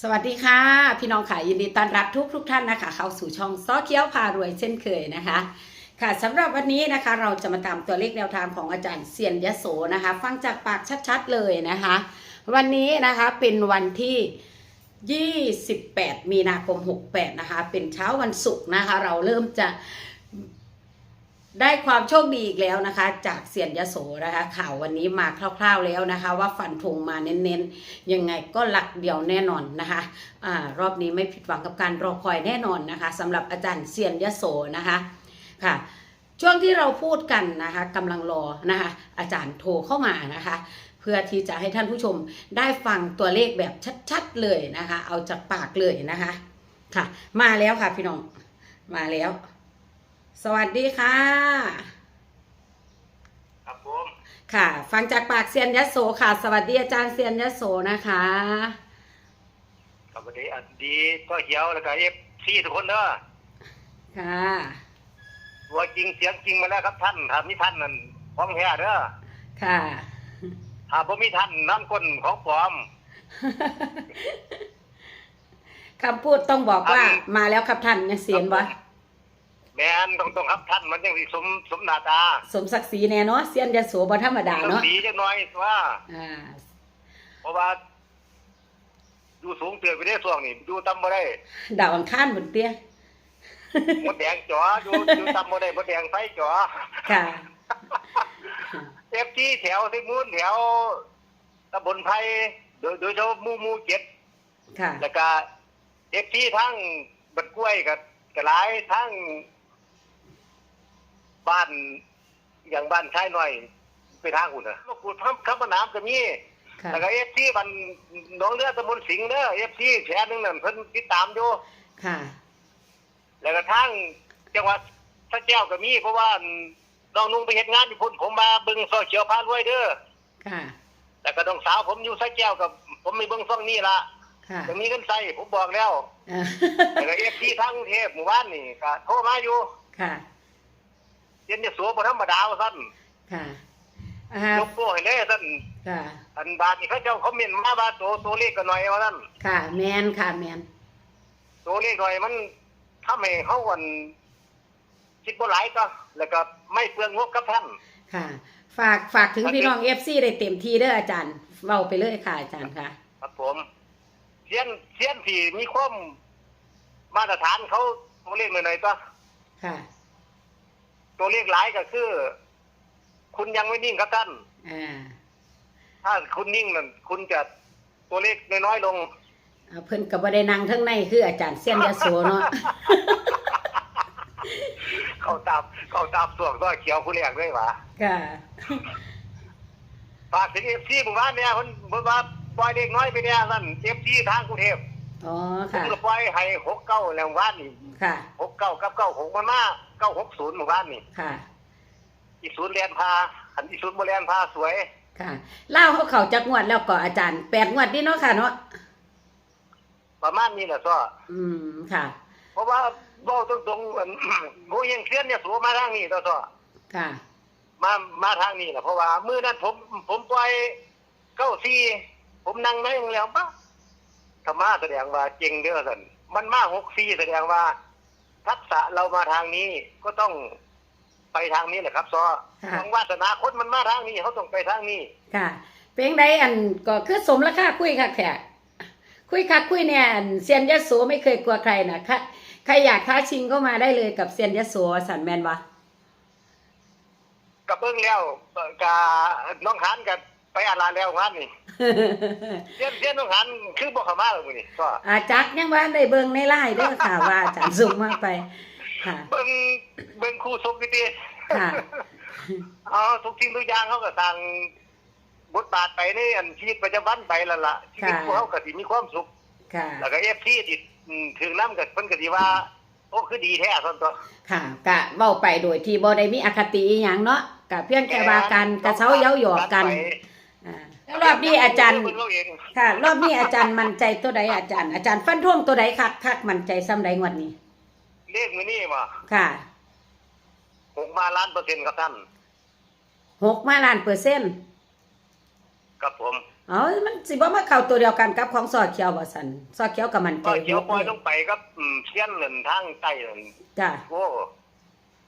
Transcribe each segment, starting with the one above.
สวัสดีค่ะ พี่น้องค่ะยินดีต้อนรับทุกทุกๆท่านนะคะ เข้าสู่ช่องซ้อเคี้ยวพารวยเช่นเคยนะคะ ค่ะสำหรับวันนี้นะคะเราจะมาตามตัวเลขแนวทางของอาจารย์เซียนยโสนะคะ ฟังจากปากชัดๆเลยนะคะ วันนี้นะคะเป็นวันที่ 28 มีนาคม 68 นะคะ เป็นเช้าวันศุกร์นะคะ เราเริ่มจะ ได้ความโชคดีอีกแล้วนะคะ จากเซียนยโสนะคะ ข่าววันนี้มาคร่าว ๆแล้วนะคะ ว่าฟันธงมาเน้นๆ ยังไงก็หลักเดียวแน่นอนนะคะอารอบนี้ไม่ผิดหวังกับการรอคอยแน่นอนนะคะสำหรับอาจารย์เซียนยโสนะคะค่ะ ช่วงที่เราพูดกันนะคะกำลังรอนะคะ อาจารย์โทรเข้ามานะคะ เพื่อที่จะให้ท่านผู้ชมได้ฟังตัวเลขแบบชัดๆเลยนะคะ เอาจากปากเลยนะคะ ค่ะ มาแล้วค่ะพี่น้องมาแล้ว สวัสดีค่ะ ครับผมค่ะ ฟังจากปากเซียนยโสค่ะ สวัสดีอาจารย์เซียนยโสนะคะสวัสดีอันดีก็เหียวแล้วก็เอฟซีทุกคนเด้อค่ะตัวจริงเสียงจริงมาแล้วครับท่านถ้ามีท่านนั่นของแท้เด้อค่ะถ้าบ่มีท่านน้ำก้นของปลอมคำพูดต้องบอกว่ามาแล้วครับท่านเนี่ยเสียนบ่ แม่นต้องต้องครับท่านมันยังสิสมสมหน้าตาสมศักดิ์ศรีแน่เนาะเซียนยโสบ่ธรรมดาต้องเนาะสีจักหน่อยว่า อ่าเพราะว่าอยู่สูงเตือนไปได้ส่วงนี่อยู่ต่ำบ่ได้ดาวอังคารบนเตี้ยมดแดงจ๋ออยู่อยู่ต่ำบ่ได้มดแดงไฟจ๋อค่ะเอฟซีแถวที่มูลแถวตำบลไผ่โดยโดยเฉพาะหมู่หมู่เจ็ดค่ะ แล้วก็เอฟซีทั้งบัดกล้วยกับกระหลายทั้ง บ้านอย่างบ้านชายหน่อยไปทางอุ่นนะลูกปูดคำคำว่าน้ำก็มีค่ะแล้วก็เอฟซีบันหน้องเรือตำบลสิงห์เด้อเอฟซีแชร์หนึงนั่นเพิ่นติดตามอยู่ค่ะ แล้วก็ทั้งจังหวัดสระแก้วก็มี เพราะว่าน้องนุ่งไปเฮ็ดงานที่พุ่นผมมาเบิ่งโซเชียลพารวยเด้อค่ะ แล้วก็น้องสาวผมอยู่สระแก้วกับ ผมมีเบิ่งซ่องนี่ล่ะค่ะจะมีเงินใส่ผมบอกแล้วอ่าแล้วก็เอฟซีทั้งกรุงเทพหมู่บ้านนี่ก็โทรมาอยู่ค่ะเย็นจะสัวบ่ธรรมดาว่าซั่นค่ะอ่ายกโป้ให้เลยซั่นค่ะ อันบาทนี่เขาเจ้าคอมเมนต์มาว่าตัวตัวเลขก็หน่อยว่าซั่นค่ะ แมนค่ะ แมนตัวเลขหน่อยมันทำให้เฮาวันคิดบ่หลายก็ แล้วก็ไม่เปลืองงบกับท่าน ค่ะ ฝากฝากถึงพี่น้องเอฟซีได้เต็มที่เด้ออาจารย์เว้าไปเลยค่ะอาจารย์ค่ะ ครับผมเสียนเสียนที่มีความมาตรฐานเขาตัวเลขหน่อยๆก็ค่ะ ตัวเลขหลายก็คือ คุณยังไม่นิ่งครับท่านอ่าถ้าคุณนิ่งนั่นคุณจะตัวเลขน้อยๆลงเอาเพิ่นก็บ่ได้นั่งทั้งในคืออาจารย์เซียนยโสเนาะ เขาตามเขาตามส่วงตัวเขียวผู้แรกเลยหวะค่ะ ฝากถึงเอฟซีหมู่บ้านเนี่ยคนบอกว่าปล่อยเด็กน้อยไปเนี่ยนั่นเอฟซีทางกรุงเทพ อ๋อผมค่ะก็ปล่อยให้หกเก้าแล้วหมู่บ้านนี่ค่ะ หกเก้ากับเก้าหกมันมาเก้าหกศูนย์หมู่บ้านนี่ค่ะ อีศูนย์เรียนพาอันอีศูนย์โมเรียนพาสวยค่ะเล่าเขาเขาจักงวดแล้วก็อาจารย์แปดงวดนี่เนาะค่ะเนาะ ประมาณนี้แหละซ้ออืม ค่ะ เพราะว่าเบ้าตรงๆอัน โมยังเคลื่อนเนี่ยสัวมาทางนี้ตัวซ้อค่ะ มามาทางนี้แหละเพราะว่ามื้อนั้นผมผมปล่อยเก้าซีผมนั่งนั่งแล้วปะ ธรรมะแสดงว่าเจริงเด้อสันมันมาหกซีแสดงว่า ทักษะเรามาทางนี้ก็ต้องไปทางนี้แหละครับซอค่ะทางวาสนาคนมันมาทางนี้เขาต้องไปทางนี้ ค่ะเป็นไดอันก็คือสมราคาคุยค่ะแขกคุยค่ะคุยเนี่ยอันเซียนยโสไม่เคยกลัวใครนะค่ะใครอยากท้าชิงก็มาได้เลยกับเซียนยโสสันแมนวะกับเบิ้งแล้วเอ่อกับน้องหันกับ ไปอาลาแล้วงานนี่เสี้ยนเสี้ยนน้องหันคือบอกเขามาเลยมื้อนี่ก็อาจักยังว่าได้เบิงในไล่เด้อค่ะว่าอาจารย์ส่งมาไปค่ะเบิ้งเบิ้งครูสมกิติค่ะเอาทุกสิ่งทุกอย่างเขาก็สั่งบทบาทไปในอันชีวิตประจำวันไปแล้วล่ะชีวิตค่ะพวกเขาก็สิมีความสุขค่ะแล้วก็เอฟซีติดอืมถึงน้ำกับเพิ่นก็สิว่าโอ้คือดีแท้ส่วนตัวค่ะกะเว้าไปโดยที่บ่ได้มีอคติอหยังเนาะกะเพียงแค่ว่ากันกระเช้าเย้าหยอกกันอ่า แล้วรอบนี้อาจารย์ เพิ่นเว้เองค่ะ รอบนี้อาจารย์มั่นใจตัวใดอาจารย์ อาจารย์ฟันธงตัวใดคักคักมั่นใจซ้ำใดงวดนี้ เลขมื้อนี้บ่ค่ะหกมาล้านเปอร์เซ็นต์ครับท่านหกมาล้านเปอร์เซ็นต์ครับผมอ๋อมันสิบ่มาเข้าตัวเดียวกันกับของซอเขียวบ่สันซอเขียวกับมันใจก็เขียวปล่อยหต้องไปกับอืมเชียนนั่นทางใต้นั่นจ้ะ โอ้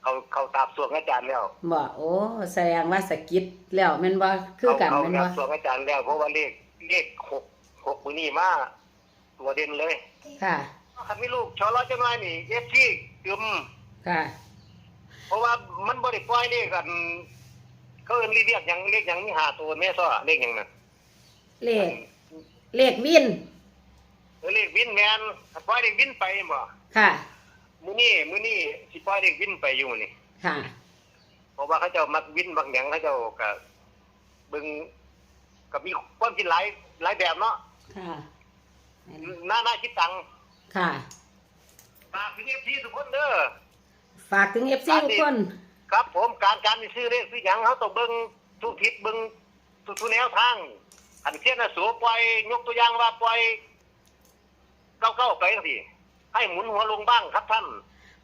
เขาเขาตาบสวงอาจารย์แล้วบ่โอ้แสดงว่าสะกิดแล้วแม่นบ่คือกันเขาแม่นเขาบ่ตาบสวงอาจารย์แล้วเพราะว่าเลขเลขหกหกมือนี่มาตัวเด่นเลย ค่ะคันมีลูกชอร้อยจังไรนี่เอฟซีกึมค่ะ เพราะว่ามันบ่ได้ปล่อยเลขกันเขาเอิ้นเรียกหยังเลขหยังมีหาตัวแม่ซ้อเลขหยังน่ะเลขเลขวินเออเลขวินแมนปล่อยเลขวินไปบ่ค่ะ มื้อนี้มื้อนี้สิปล่อยเลขวินไปอยู่นี่ค่ะเพราะว่าเขาเจ้ามักวินบางอย่างเขาเจ้าก็เบิ่งก็มีความคิดหลายหลายแบบเนาะค่ะหน้าหน้าคิดตังค์ค่ะฝากถึง FC ทุกคนเด้อฝากถึง FC ทุกคน ครับผมการการสิซื้อเลขซื้อหยังเขาต้องเบิ่งทุกทิศเบิ่งทุกทุกแนวทางอันเช่นน่ะสูปล่อยยกตัวอย่างว่าปล่อยเก้าเก้าไปจังซี่ ให้หมุนหัวลงบ้างครับท่าน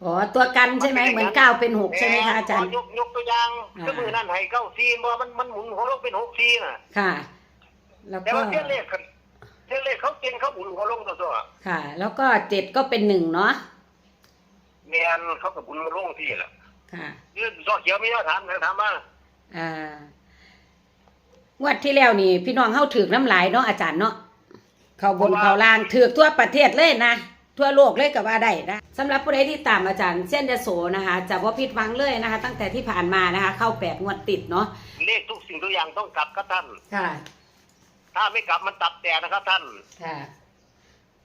อ๋อตัวกันใช่ไหมเหมือนเก้าเป็นหกใช่ไหมคะอาจารย์ยกยกตัวอย่างอ่าคือมือนั่นให้เก้าซีบ่มันมันหมุนหัวลงเป็นหกซีน่ะ ค่ะ แล้วแต่ก็ว่าเส้นเลขกันเส้นเลขเขาเก่งเขาหมุนหัวลงตัวตัวค่ะ แล้วก็เจ็ดก็เป็นหนึ่งเนาะแมนเขากับหมุนหัวลงที่แหละค่ะยืนซอเขียวมีแนวถามนะถามว่าอ่างวดที่แล้วนี่พี่น้องเข้าถือน้ำลายเนาะอาจารย์เนาะเขาบนเขาล่างถือทั่วประเทศเลยนะ ทั่วโลกเลยก็ว่าได้นะสำหรับผู้ใดที่ตามอาจารย์เส้นยโสนะคะจะว่าผิดหวังเลยนะคะ ตั้งแต่ที่ผ่านมานะคะ เข้าแปดงวดติดเนาะเลขทุกสิ่งทุกอย่างต้องกลับครับท่าน ค่ะ ถ้าไม่กลับมันตับแต่นะครับท่าน ค่ะ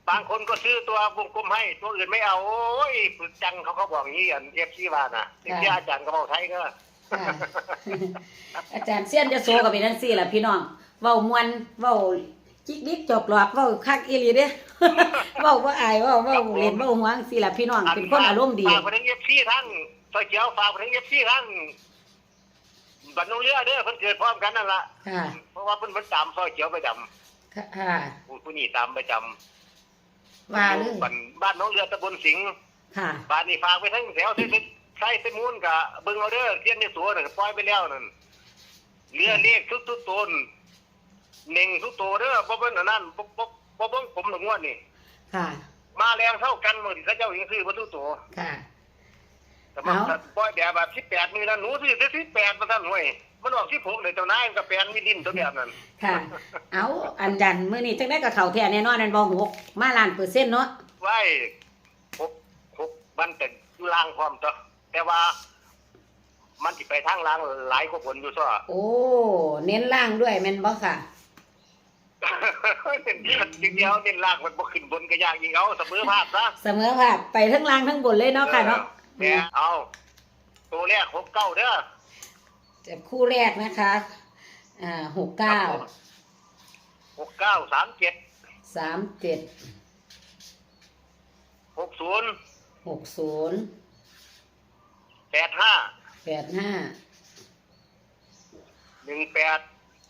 บางคนก็ซื้อตัววงกลมให้ ตัวอื่นไม่เอาโอ้ยปึกจังเขาเขาบอกอย่างนี้อันเอฟซีว่านะที่อาจารย์ก็บอกไทยก็ค่ะ อาจารย์เสี้ยนจะโซกับเป็นนั่นสี่แหละพี่น้องเว้ามวนเว้า จิกดิกจบหลอกเว้าคักอีหลีเด้ เว้าว่าอายเว้าเว้าเล่นเว้าหวงสี่แหละพี่น้องเป็นคนอารมณ์ดีฝากไปถึงเอฟซีท่านซอยเขียวฝากไปถึงเอฟซีท่านบันนงเรือเด้อเพิ่นเกิดพร้อมกันนั่นล่ะค่ะเพราะว่าเพิ่นเพิ่นตามซอยเขียวประจำค่ะค่ะผู้ผู้นี้ตามประจำว่าเลยบ้านบ้านน้องเรือตำบลสิงห์ค่ะ บ้านนี้ฝากไปทั้งแถวที่ใช้ไปมูลกะเบิ่งเอาเด้อเทียนในสวนน่ะปล่อยไปแล้วนั่นเรือเลขทุกทุกๆตน เน่งทุกตัวเด้อบ่เบิ่งอันนั้นบ่บ่บ่เบิ่งผมหนึ่งงวดนี่ค่ะ มาแรงเท่ากันมื้อที่เขาเจ้ายังซื้อบ่ทุกตัวค่ะ แต่มันเอ้าปล่อยแบบแบบ18มื้อนั้นหนูซื้อแต่18มาซั่นห้วยมันออก16เลยเจ้านายมันก็แปลนมีดินตัวแบบนั้นค่ะ เอาอันดันมื้อนี้จังได้กับเขาแท้แน่นอนนั่นบ่หกมาล้านเปอร์เซ็นต์เนาะไว้หกหกมันเป็นอยู่ล่างพร้อมตัวแต่ว่า มันสิไปทางล่างหลายกว่าผลอยู่ซ้อ โอ้ เน้นล่างด้วยแม่นบ่ค่ะ เน้นจริงเดียวเน้นล่างมันบ่ขึ้นบนก็ยากยิงเอาเสมอภาพซะเสมอภาพไปทั้งล่างทั้งบนเลยเนาะค่ะเนาะแหมเอาตัวแรกหกเก้าเด้อเจ็บคู่แรกนะคะ อ่าหกเก้าหกเก้าสามเจ็ดสามเจ็ดหกศูนย์หกศูนย์แปดห้าแปดห้าหนึ่งแปด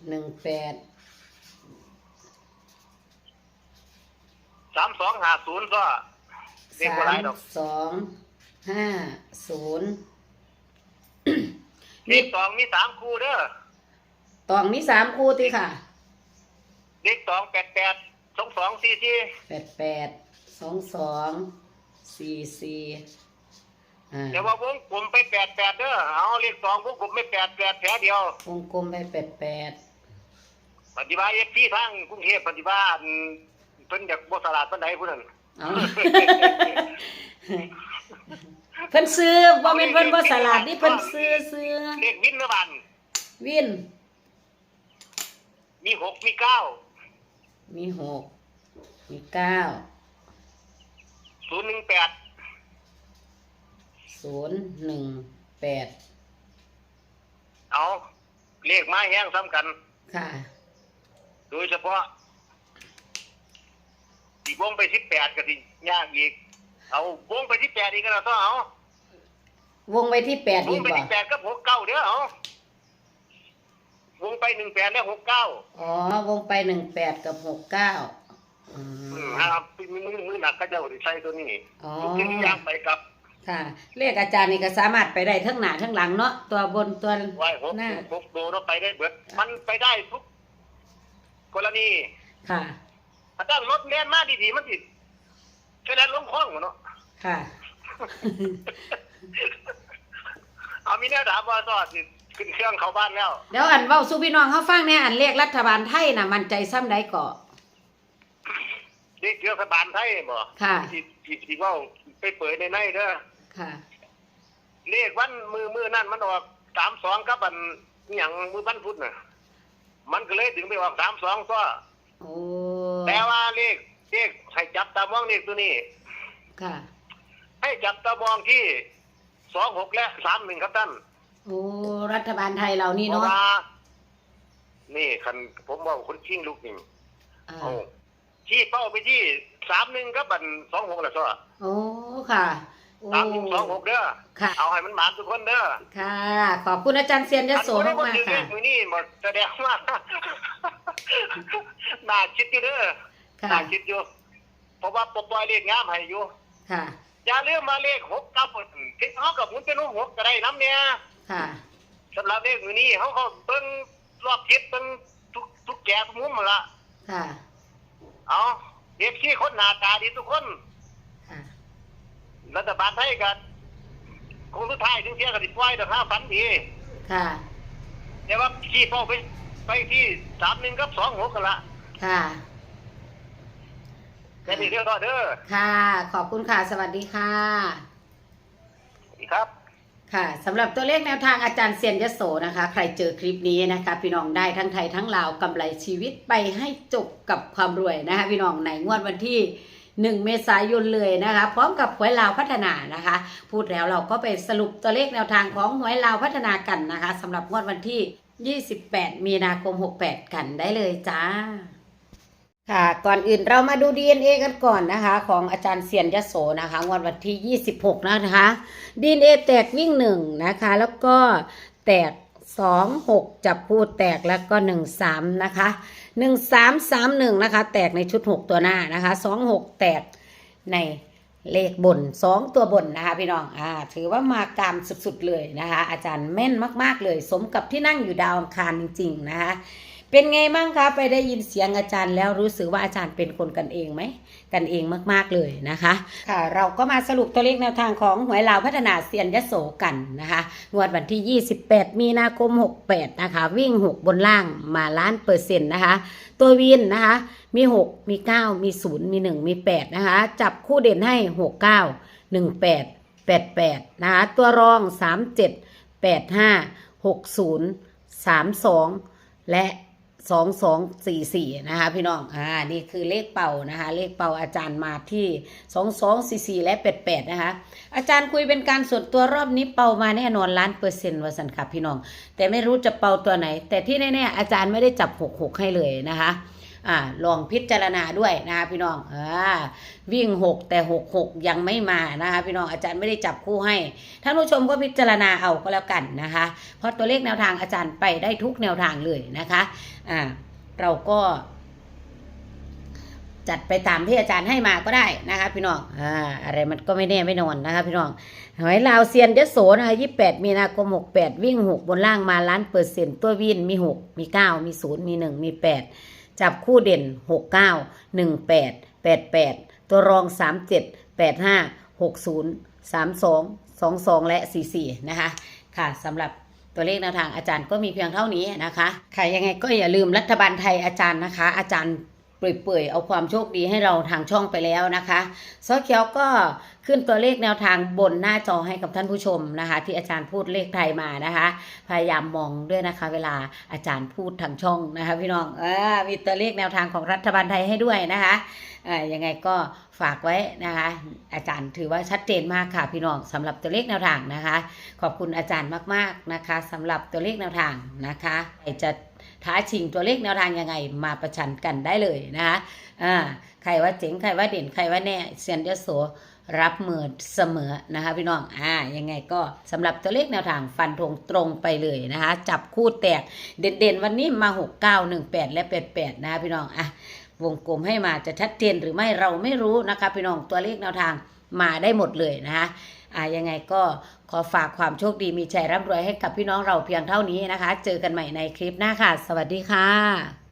หนึ่งแปด สามสองห้าศูนย์ก็เรียกสาว่าไรมดอกสองห้าศูนย์เลขสองมีสามคู่เด้อตองมีสามคู่ติค่ะเลขสองแปดแปดสองสองสี่สี่แปดแปดสองสองสี่สี่อ่าแต่ว่าวงกลมไปแปดแปดเด้อเอาเลขสองวงกลมไม่แปดแปดแผลเดียว วงกลมไปแปดแปดปฏิบัติเอฟซีทางกรุงเทพปฏิบัติ เพิ่นอยากบ่สลาดปานใดผู้นั้นเอาเพิ่นซื้อบ่แม่นเพิ่นบ่สลัดนี่เพิ่นซื้อซื้อเลขวินเนอร์บันวิน มีหกมีเก้ามีหกมีเก้าศูนย์หนึ่งแปดศูนย์หนึ่งแปดเอาเลขไม้แห้งซ้ำกัน ค่ะ โดยเฉพาะ สีวงไปสิบแปดก็สิยากอีก เอาวงไปสิบแปดอีกก็แล้วต้องเอาวงไว้ที่แปดวอีงไปบ่แปดก็หกเก้าเด้อเอาวงไปหนึ่งแปดแล้วหกเก้าอ๋อ วงไปหนึ่งแปดกับหกเก้าอืมครับมือมือมือหนักก็จะเอาใช้ตัวนี้อ๋อ ทุกสิ่งทุกอย่างไปกับค่ะ เลขอาจารย์นี่ก็สามารถไปได้ทั้งหน้าทั้งหลังเนาะตัวบนตัวไหวหกหน้าหกโดแล้วไปได้เบิดมันไปได้ทุกกรณี ค่ะ ถ้าตั้งรถเลียนมาดีๆมันติดแค่นั้นลงคลองหมดเนาะค่ะ เอามีแนวถามว่าตอดสิขึ้นเครื่องเข้าบ้านแล้ว เดี๋ยวอันเว้าสู่พี่น้องเขาฟังแหน่อันเลขรัฐบาลไทยน่ะมันใจซ้ำใดก่อเด็กเกี่ยวกับบานไทยบ่ค่ะ ที่ที่ที่เว่าไปเปิดในในเด้อค่ะ เลขวันมือมือนั่นมันออกสามสองกับอันอหย่างมือวันพุธน่ะ มันก็เลยถึงไปออกสามสองก็ โอ้แต่ว่าเลขเลขให้จับตามองเลขตัวนี้ ค่ะ ให้จับตามองที่สองหกและสามหนึ่งครับท่านโอ้รัฐบาลไทยเรานี่เพราะเนาะว่านี่คันผมว่าคนชิงลูกนี่อ่าเอาชี้เป้าไปที่สามหนึ่งกับบันสองหกแหละก็ โอ้ค่ะโอ้ สามหนึ่งสองหกเด้อค่ะ เอาให้มันหมานทุกคนเด้อค่ะ ขอบคุณอาจารย์เซียนยโสอันมากบ่มาได้กบ่ถือเลค่ะขมือนี่หมดแสดงว่าน่าคิดอยู่เด้อค่ะ น่าคิดอยู่เพราะว่าปปล่อยเลขงามให้อยู่ค่ะ อย่าลืมมาเลขหกกับคิดเขากับหมุนเป็นหกก็ได้น้ำเนี่ยค่ะ สำหรับเลขมือนี้เขาเขาเบิ่งรอบทิศเบิ่งทุกทุกแก่ทุกมุมหมดละค่ะ เอาเด็กที่คนหน้าตาดีทุกคนค่ะ รัฐบาลไทยกันคงสุดท้ายถึงเที่ยงกันติดไว้แต่ห้าฝันดีค่ะ แต่ว่าขี้เป้าไปไปที่สามหนึ่งกับสองหกกันละค่ะแค่นี้เดียวก็เด้อค่ะ ขอบคุณค่ะ สวัสดีค่ะสวัสดีครับ ค่ะสำหรับตัวเลขแนวทางอาจารย์เซียนยโสนะคะ ใครเจอคลิปนี้นะคะ พี่น้องได้ทั้งไทยทั้งลาวกำไรชีวิตไปให้จบกับความรวยนะคะ พี่น้องในงวดวันที่ 1 เมษายนเลยนะคะ พร้อมกับหวยลาวพัฒนานะคะ พูดแล้วเราก็ไปสรุปตัวเลขแนวทางของหวยลาวพัฒนากันนะคะสำหรับงวดวันที่ 28 มีนาคม 68 กันได้เลยจ้าค่ะ ก่อนอื่นเรามาดู DNA กันก่อนนะคะ ของอาจารย์เซียนยโสนะคะงวดวันที่ 26 นะคะ DNA แตกวิ่งหนึ่งนะคะ แล้วก็แตก สองหกจับคู่แตกแล้วก็หนึ่งสามนะคะหนึ่งสามสามหนึ่งนะคะ แตกในชุดหกตัวหน้านะคะสองหกแตกในเลขบนสองตัวบนนะคะพี่น้องอ่าถือว่ามากรามสุดๆเลยนะคะ อาจารย์แม่นมาก ๆเลย สมกับที่นั่งอยู่ดาวอังคารจริง ๆ นะคะ เป็นไงบ้างคะไปได้ยินเสียงอาจารย์แล้วรู้สึกว่าอาจารย์เป็นคนกันเองไหมกันเองมากๆเลยนะคะ ค่ะ เราก็มาสรุปตัวเลขแนวทางของหวยลาวพัฒนาเซียนยโสกันนะคะงวดวันที่ 28 มีนาคม 68 นะคะ วิ่ง 6 บนล่างมาล้านเปอร์เซ็นต์นะคะ ตัววินนะคะ มี 6 มี 9 มี 0 มี 1 มี 8 นะคะ จับคู่เด่นให้ 6 9 1 8 8 8 นะคะ ตัวรอง 37 85 60 32 และ สองสองสี่สี่นะคะพี่น้อง อ่า นี่คือเลขเป่านะคะ เลขเป่าอาจารย์มาที่สองสองสี่สี่และแปดแปดนะคะ อาจารย์คุยเป็นการส่วนตัวรอบนี้เป่ามาแน่นอนล้านเปอร์เซ็นต์วสันค่ะพี่น้อง แต่ไม่รู้จะเป่าตัวไหน แต่ที่แน่ๆอาจารย์ไม่ได้จับหกหกให้เลยนะคะ อ่าลองพิจารณาด้วยนะคะพี่น้องอ่าวิ่งหกแต่หกหกยังไม่มานะคะพี่น้องอาจารย์ไม่ได้จับคู่ให้ท่านผู้ชมก็พิจารณาเอาก็แล้วกันนะคะ เพราะตัวเลขแนวทางอาจารย์ไปได้ทุกแนวทางเลยนะคะอ่าเราก็จัดไปตามที่อาจารย์ให้มาก็ได้นะคะพี่น้องอ่าอะไรมันก็ไม่แน่ไม่นอนนะคะพี่น้องหอยลาวเซียนยโสนะคะ28มีนาคม68วิ่ง6บนล่างมาล้านเปอร์เซ็นต์ตัววินมี6มี9มี0มี1มี8 จับคู่เด่น 6 9 1 8 8 8 ตัวรอง 37 85 60 32 22 และ 44 นะคะ ค่ะสำหรับตัวเลขแนวทางอาจารย์ก็มีเพียงเท่านี้นะคะค่ะยังไงก็อย่าลืมรัฐบาลไทยอาจารย์นะคะ อาจารย์ เปื่อยๆ เอาความโชคดีให้เราทางช่องไปแล้วนะคะซอเขียวก็ขึ้นตัวเลขแนวทางบนหน้าจอให้กับท่านผู้ชมนะคะ ที่อาจารย์พูดเลขไทยมานะคะ พยายามมองด้วยนะคะ เวลาอาจารย์พูดทางช่องนะคะ พี่น้องอมีตัวเลขแนวทางของรัฐบาลไทยให้ด้วยนะคะเอ่ยังไงก็ฝากไว้นะคะ อาจารย์ถือว่าชัดเจนมากค่ะพี่น้องสำหรับตัวเลขแนวทางนะคะ ขอบคุณอาจารย์มากๆนะคะสำหรับตัวเลขแนวทางนะคะใครจะ ท้าชิงตัวเลขแนวทางยังไงมาประชันกันได้เลยนะคะอ่าใครว่าเจ๋งใครว่าเด่นใครว่าแน่เซียนเดโสรับมือเสมอนะคะพี่น้อง อ่า ยังไงก็สำหรับตัวเลขแนวทางฟันธงตรงไปเลยนะคะ จับคู่แตกเด่นๆ วันนี้มา 6 9 1 8 และ 88 นะคะพี่น้อง อะ วงกลมให้มาจะชัดเจนหรือไม่เราไม่รู้นะคะพี่น้อง ตัวเลขแนวทางมาได้หมดเลยนะคะ อ่ายังไงก็ ขอฝากความโชคดีมีชัยร่ำรวยให้กับพี่น้องเราเพียงเท่านี้นะคะ เจอกันใหม่ในคลิปหน้าค่ะ สวัสดีค่ะ